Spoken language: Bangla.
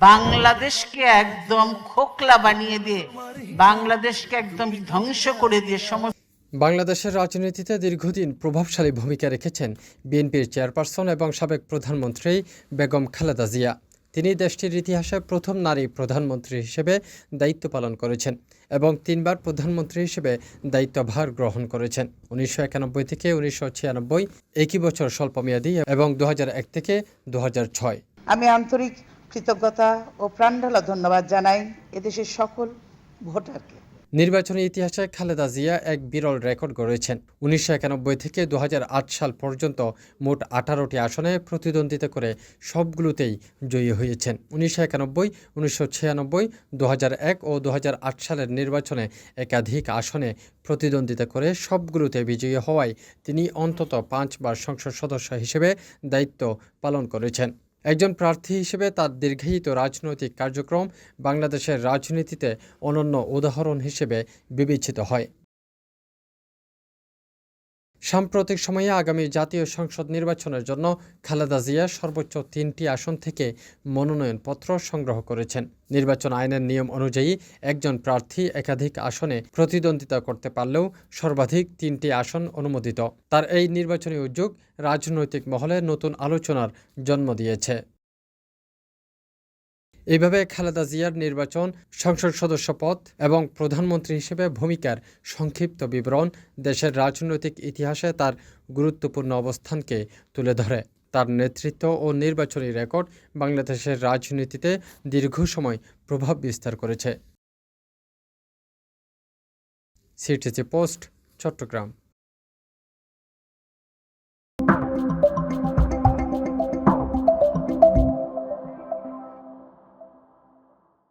বাংলাদেশকে একদম খোকলা বানিয়ে দিয়ে বাংলাদেশকে একদম ধ্বংস করে দিয়ে সমস্ত বাংলাদেশের রাজনীতিতে দীর্ঘদিন প্রভাবশালী ভূমিকা রেখেছেন বিএনপির চেয়ারপারসন এবং সাবেক প্রধানমন্ত্রী বেগম খালেদা জিয়া। তিনি দেশটির ইতিহাসে প্রথম নারী প্রধানমন্ত্রী হিসেবে দায়িত্ব পালন করেছেন এবং তিনবার প্রধানমন্ত্রী হিসেবে দায়িত্বভার গ্রহণ করেছেন। উনিশশো একানব্বই থেকে উনিশশো ছিয়ানব্বই একই বছর স্বল্পমেয়াদী এবং দু হাজার এক থেকে দু হাজার ছয়। আমি আন্তরিক কৃতজ্ঞতা ও প্রাণঢালা ধন্যবাদ জানাই এদেশের সকল ভোটারকে। নির্বাচনী ইতিহাসে খালেদা জিয়া এক বিরল রেকর্ড গড়েছেন। উনিশশো একানব্বই থেকে দু হাজার আট সাল পর্যন্ত মোট আঠারোটি আসনে প্রতিদ্বন্দ্বিতা করে সবগুলোতেই জয়ী হয়েছেন। উনিশশো একানব্বই, উনিশশো ছিয়ানব্বই দু এক ও দু হাজার আট সালের নির্বাচনে একাধিক আসনে প্রতিদ্বন্দ্বিতা করে সবগুলোতে বিজয়ী হওয়ায় তিনি অন্তত পাঁচবার সংসদ সদস্য হিসেবে দায়িত্ব পালন করেছেন। একজন প্রার্থী হিসেবে তার দীর্ঘায়িত রাজনৈতিক কার্যক্রম বাংলাদেশের রাজনীতিতে অনন্য উদাহরণ হিসেবে বিবেচিত হয়। সাম্প্রতিক সময়ে আগামী জাতীয় সংসদ নির্বাচনের জন্য খালেদা জিয়া সর্বোচ্চ তিনটি আসন থেকে মনোনয়নপত্র সংগ্রহ করেছেন। নির্বাচন আইনের নিয়ম অনুযায়ী একজন প্রার্থী একাধিক আসনে প্রতিদ্বন্দ্বিতা করতে পারলেও সর্বাধিক তিনটি আসন অনুমোদিত। তার এই নির্বাচনী উদ্যোগ রাজনৈতিক মহলে নতুন আলোচনার জন্ম দিয়েছে। এইভাবে খালেদা জিয়ার নির্বাচন সংসদ সদস্য পদ এবং প্রধানমন্ত্রী হিসেবে ভূমিকার সংক্ষিপ্ত বিবরণ দেশের রাজনৈতিক ইতিহাসে তার গুরুত্বপূর্ণ অবস্থানকে তুলে ধরে। তার নেতৃত্ব ও নির্বাচনী রেকর্ড বাংলাদেশের রাজনীতিতে দীর্ঘ সময় প্রভাব বিস্তার করেছে। CTC post, Chattogram.